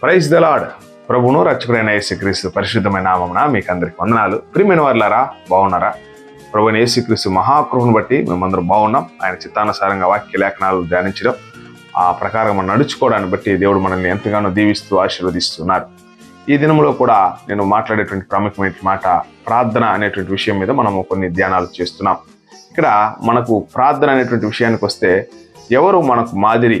Praise the Lord ప్రభును రక్షకుడైన యేసుక్రీస్తు పరిశుద్ధమైన నామమున మీకు అందరికి వందనాలు. ప్రియమైన వారులారా బాగున్నారా? ప్రభుని యేసుక్రీస్తు మహాకృపను బట్టి మేమందరం బాగున్నాం. ఆయన చిత్తానుసారంగా వాక్య లేఖనాలు ధ్యానించడం ఆ ప్రకారం మనం నడుచుకోవడాన్ని బట్టి దేవుడు మనల్ని ఎంతగానో దీవిస్తూ ఆశీర్వదిస్తున్నారు. ఈ దినంలో కూడా నేను మాట్లాడేటువంటి ప్రాముఖ్యమైన మాట ప్రార్థన అనేటువంటి విషయం మీద మనము కొన్ని ధ్యానాలు చేస్తున్నాం. ఇక్కడ మనకు ప్రార్థన అనేటువంటి విషయానికి వస్తే ఎవరు మనకు మాదిరి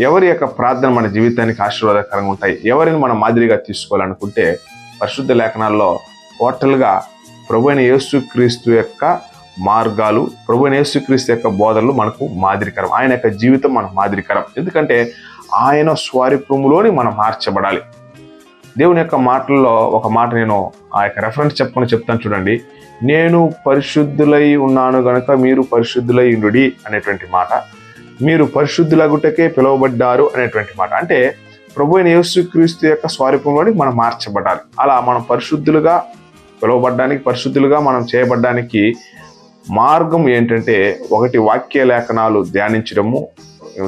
ఎవరి యొక్క ప్రార్థన మన జీవితానికి ఆశీర్వాదకరంగా ఉంటాయి? ఎవరిని మనం మాదిరిగా తీసుకోవాలనుకుంటే పరిశుద్ధ లేఖనాల్లో టోటల్గా ప్రభు అయిన యేసుక్రీస్తు యొక్క మార్గాలు ప్రభు యేసుక్రీస్తు యొక్క బోధనలు మనకు మాదిరికరం. ఆయన యొక్క జీవితం మనకు మాదిరికరం. ఎందుకంటే ఆయన స్వారూప్యములోని మనం మార్చబడాలి. దేవుని యొక్క మాటల్లో ఒక మాట నేను ఆ యొక్క రెఫరెన్స్ చెప్పుకొని చెప్తాను చూడండి. నేను పరిశుద్ధులై ఉన్నాను గనుక మీరు పరిశుద్ధులై ఉండుడి అనేటువంటి మాట. మీరు పరిశుద్ధులగుటకే పిలువబడ్డారు అనేటువంటి మాట. అంటే ప్రభు అయిన యేసుక్రీస్తు యొక్క స్వరూపంలోని మనం మార్చబడాలి. అలా మనం పరిశుద్ధులుగా పిలువబడ్డానికి పరిశుద్ధులుగా మనం చేయబడ్డానికి మార్గం ఏంటంటే ఒకటి వాక్య లేఖనాలు ధ్యానించడము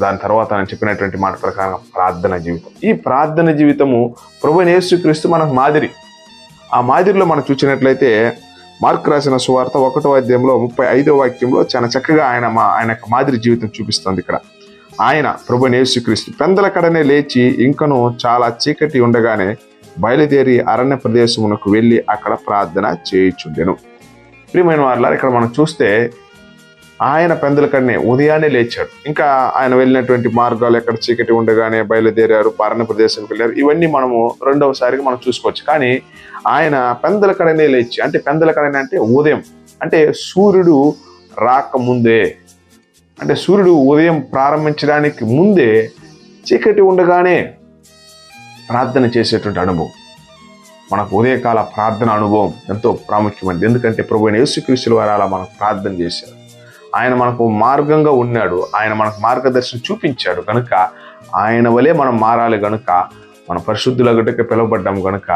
దాని తర్వాత నేను చెప్పినటువంటి మాట ప్రకారం ప్రార్థన జీవితం. ఈ ప్రార్థన జీవితము ప్రభు యేసుక్రీస్తు మనకు మాదిరి. ఆ మాదిరిలో మనం చూసినట్లయితే మార్క్ రాసిన సువార్త ఒకటో అధ్యాయంలో ముప్పై ఐదో వాక్యంలో చాలా చక్కగా ఆయన మా ఆయన మాదిరి జీవితం చూపిస్తుంది ఇక్కడ. ఆయన ప్రభు నేసుక్రీస్తు పెందల కడనే లేచి ఇంకను చాలా చీకటి ఉండగానే బయలుదేరి అరణ్య ప్రదేశమునకు వెళ్ళి అక్కడ ప్రార్థన చేయుచుండెను. ప్రియమైన వారిలో ఇక్కడ మనం చూస్తే ఆయన పెందల కడనే ఉదయాన్నే లేచాడు. ఇంకా ఆయన వెళ్ళినటువంటి మార్గాలు ఎక్కడ చీకటి ఉండగానే బయలుదేరారు పారణ ప్రదేశానికి వెళ్ళారు. ఇవన్నీ మనము రెండవసారిగా మనం చూసుకోవచ్చు. కానీ ఆయన పెందల కడనే లేచి అంటే పెందల కడనే అంటే ఉదయం అంటే సూర్యుడు రాకముందే అంటే సూర్యుడు ఉదయం ప్రారంభించడానికి ముందే చీకటి ఉండగానే ప్రార్థన చేసేటువంటి అనుభవం. మనకు ఉదయకాల ప్రార్థన అనుభవం ఎంతో ప్రాముఖ్యమైనది. ఎందుకంటే ప్రభు యేసుక్రీస్తుల వారు అలా మనకు ప్రార్థన చేశారు. ఆయన మనకు మార్గంగా ఉన్నాడు. ఆయన మనకు మార్గదర్శనం చూపించాడు కనుక ఆయన వలె మనం మారాలి కనుక మన పరిశుద్ధుల గట్టుకు పిలువబడ్డాం కనుక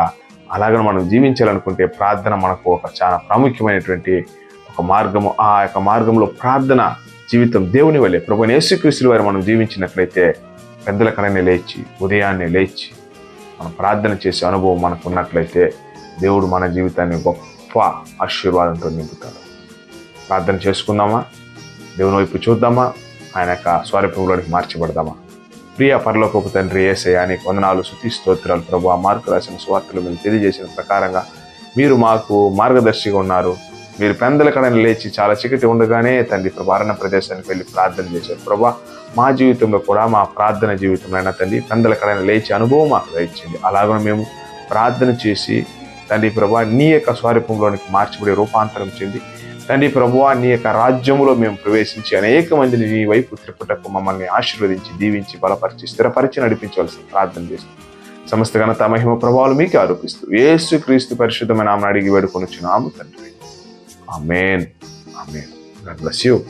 అలాగని మనం జీవించాలనుకుంటే ప్రార్థన మనకు ఒక చాలా ప్రాముఖ్యమైనటువంటి ఒక మార్గము. ఆ యొక్క మార్గంలో ప్రార్థన జీవితం దేవుని వల్లే ప్రభు యేసుక్రీస్తుల వారు మనం జీవించినట్లయితే పెద్దల కడనే లేచి ఉదయాన్నే లేచి మనం ప్రార్థన చేసే అనుభవం మనకు ఉన్నట్లయితే దేవుడు మన జీవితాన్ని గొప్ప ఆశీర్వాదంతో నింపుతాడు. ప్రార్థన చేసుకుందామా? దేవుని వైపు చూద్దామా? ఆయన యొక్క స్వరూపంలోనికి మార్చబడదామా? ప్రియ పరలోకపు తండ్రి ఏసయ్య నీకు వందనాలు శుతి స్తోత్రాలు. ప్రభు ఆ మార్కు రాసిన స్వార్థలు మేము తెలియజేసిన ప్రకారంగా మీరు మాకు మార్గదర్శిగా ఉన్నారు. మీరు పెందల కడని లేచి చాలా చీకటి ఉండగానే తండ్రి ప్రభారణ ప్రదేశానికి వెళ్ళి ప్రార్థన చేశారు. ప్రభా మా జీవితంలో కూడా మా ప్రార్థన జీవితంలో తండ్రి పెందల కడని లేచి అనుభవం మాకు దయచింది అలాగే మేము ప్రార్థన చేసి తండ్రి ప్రభా నీ యొక్క స్వరూపంలోనికి మార్చిబడి రూపాంతరం చెంది తండ్రి ప్రభువా నీ యొక్క రాజ్యములో మేము ప్రవేశించి అనేక మందిని నీ వైపు త్రిపుటకు మమ్మల్ని ఆశీర్వదించి దీవించి బలపరిచి స్థిరపరిచి నడిపించవలసిన ప్రార్థన చేస్తుంది సమస్త ఘనత మహిమ ప్రభావాలు మీకు ఆరోపిస్తూ ఏసు క్రీస్తు పరిశుద్ధమైన ఆమెను అడిగి వేడుకొని వచ్చినాము తండ్రి. Amen. Amen. God bless you.